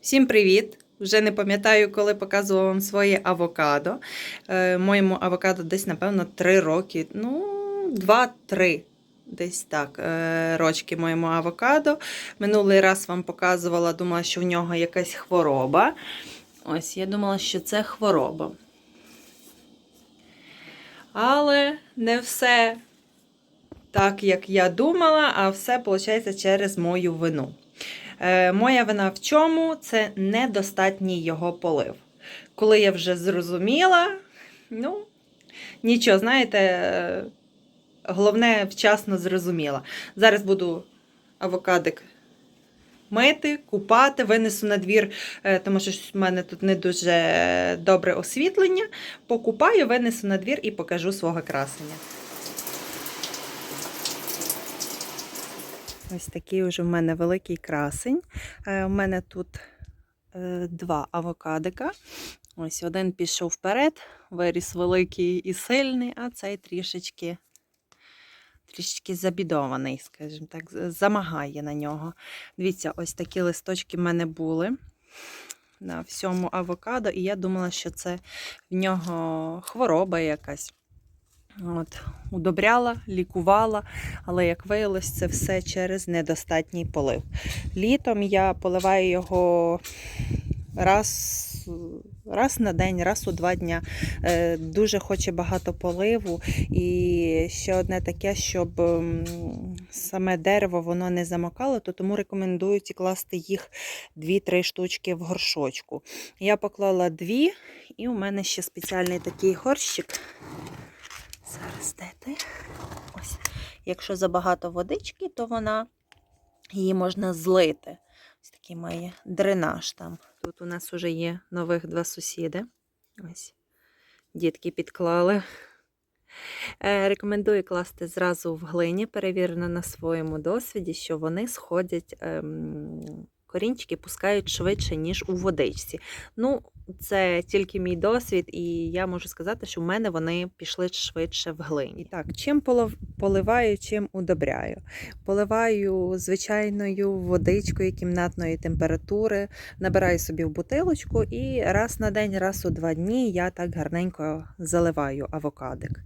Всім привіт! Вже не пам'ятаю, коли показувала вам своє авокадо. Е, моєму авокадо десь, напевно, 3 роки. Ну, 2-3. Десь так, е, рочки моєму авокадо. Минулий раз вам показувала, думала, що в нього якась хвороба. Ось, я думала, що це хвороба. Але не все так, як я думала, а все, виходить, через мою вину. Е, моя вина в чому? Це недостатній його полив. Коли я вже зрозуміла, ну, нічого, знаєте, е, головне, вчасно зрозуміла. Зараз буду авокадик мити, купати, винесу на двір, е, тому що в мене тут не дуже добре освітлення. Покупаю, винесу на двір і покажу свого красення. Ось такий вже в мене великий красень. У мене тут е, два авокадика. Ось один пішов вперед, виріс великий і сильний, а цей трішечки трішечки забідований, скажімо так, замагає на нього. Дивіться, ось такі листочки в мене були на всьому авокадо, і я думала, що це в нього хвороба якась. От, Удобряла, лікувала, але, як виявилось, це все через недостатній полив. Літом я поливаю його раз раз на день, раз у два дня. Е, Дуже хоче багато поливу. І ще одне таке, щоб саме дерево воно не замокало, то тому рекомендую ці класти їх 2-3 штучки в горшочку. Я поклала дві, і у мене ще спеціальний такий горщик. Зараз де ти? Ось. Якщо забагато водички, то вона її можна злити. Ось такий має дренаж там. Тут у нас вже є нових два сусіди. Ось. Дітки підклали. Е, рекомендую класти зразу в глині, перевірено на своєму досвіді, що вони сходять. Ем, Корінчики пускають швидше, ніж у водичці. Ну, це тільки мій досвід, і я можу сказати, що в мене вони пішли швидше в глині. Так, чим поливаю, чим удобряю. Поливаю звичайною водичкою кімнатної температури, набираю собі в бутилочку і раз на день, раз у два дні я так гарненько заливаю авокадик.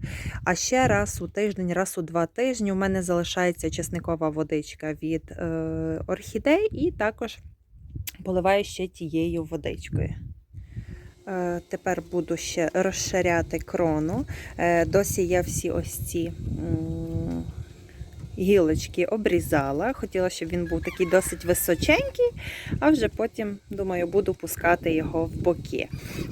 А ще раз у тиждень, раз у два тижні у мене залишається чесникова водичка від е, орхідей, і також поливаю ще тією водичкою. Е, тепер буду ще розширяти крону. Е, досі я всі ось ці гілочки обрізала. Хотіла, щоб він був такий досить височенький, а вже потім, думаю, буду пускати його в боки.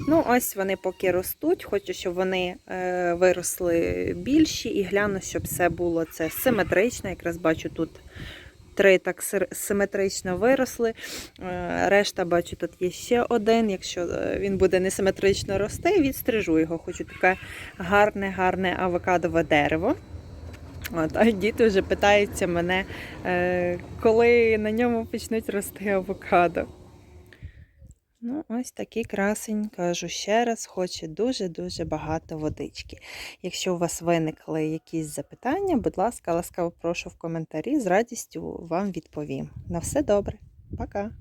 Ну, ось вони поки ростуть. Хочу, щоб вони е, виросли більші і гляну, щоб все було це симетрично. Якраз бачу тут. Три так симетрично виросли. Е, решта, бачу, тут є ще один. Якщо е, він буде несиметрично рости, відстрижу його. Хочу таке гарне, гарне авокадове дерево. От, А діти вже питаються мене, е, коли на ньому почнуть рости авокадо. Ну, ось такий красень, кажу ще раз, хоче дуже-дуже багато водички. Якщо у вас виникли якісь запитання, будь ласка, ласкаво прошу в коментарі, з радістю вам відповім. На все добре. Пока!